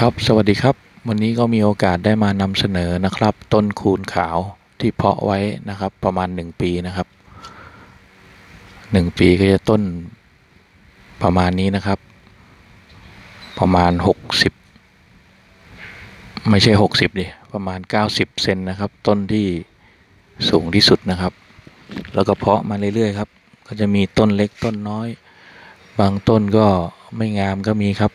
ครับสวัสดีครับ วันนี้ก็มีโอกาสได้มานำเสนอนะครับ ต้นคูณขาวที่เพาะไว้นะครับ ประมาณ 1 ปีนะครับ 1 ปีก็จะต้นประมาณนี้นะครับ ประมาณ 60 ไม่ใช่ 60ดิประมาณ 90 เซนนะครับ ต้นที่สูงที่สุดนะครับ แล้วก็เพาะมาเรื่อยๆครับ ก็จะมีต้นเล็กต้นน้อย บางต้นก็ไม่งามก็มีครับ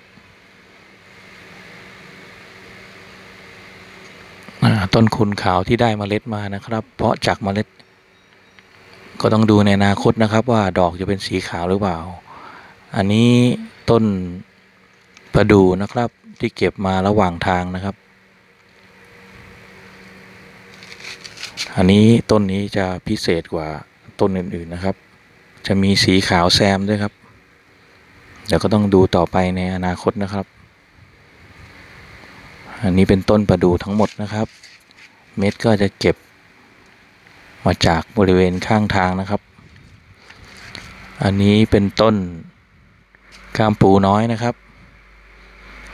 อ่า ต้นคุณขาวที่ได้เมล็ดมานะครับ เพราะจากเมล็ด ก็ต้องดูในอนาคตนะครับ ว่าดอกจะเป็นสีขาวหรือเปล่า อันนี้ต้นประดูนะครับที่เก็บมาระหว่างทางนะครับ อันนี้ต้นนี้จะพิเศษกว่าต้นอื่นๆนะครับ จะมีสีขาวแซมด้วยครับ เดี๋ยวก็ต้องดูต่อไปในอนาคตนะครับ อันนี้เป็นต้นประดู่ทั้งหมดนะครับ เม็ดก็จะเก็บมาจากบริเวณข้างทางนะครับ อันนี้เป็นต้นกามปูน้อยนะครับ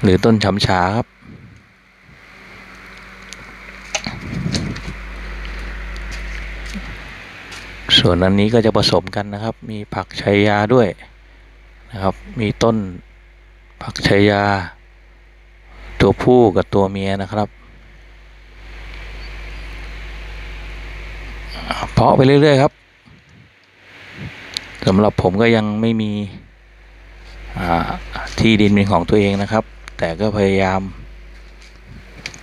หรือต้นฉำฉาครับ ส่วนอันนี้ก็จะผสมกันนะครับ มีผักชัยยาด้วยนะครับ มีต้นผักชัยยา ตัวผู้กับตัวเมียนะครับ เพาะไปเรื่อย ๆ ครับสำหรับผมก็ยังไม่มีที่ดินเป็นของตัวเองนะครับ แต่ก็พยายาม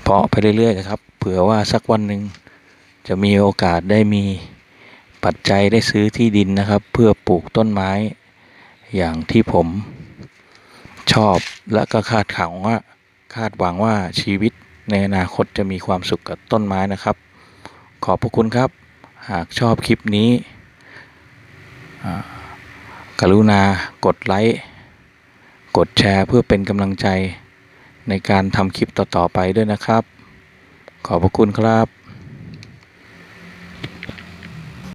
เพาะไปเรื่อยๆนะครับ เผื่อว่าสักวันหนึ่งจะมีโอกาสได้มีปัจจัยได้ซื้อที่ดินนะครับ เพื่อปลูกต้นไม้ อย่างที่ผมชอบและก็คาดหวังว่าคาดหวังว่าชีวิตในอนาคตจะมีความสุขกับต้นไม้นะครับ ขอบพระคุณครับ หากชอบคลิปนี้ กรุณากดไลค์ กดแชร์เพื่อเป็นกำลังใจในการทำคลิปต่อ ๆ ไปด้วยนะครับ ขอบพระคุณครับ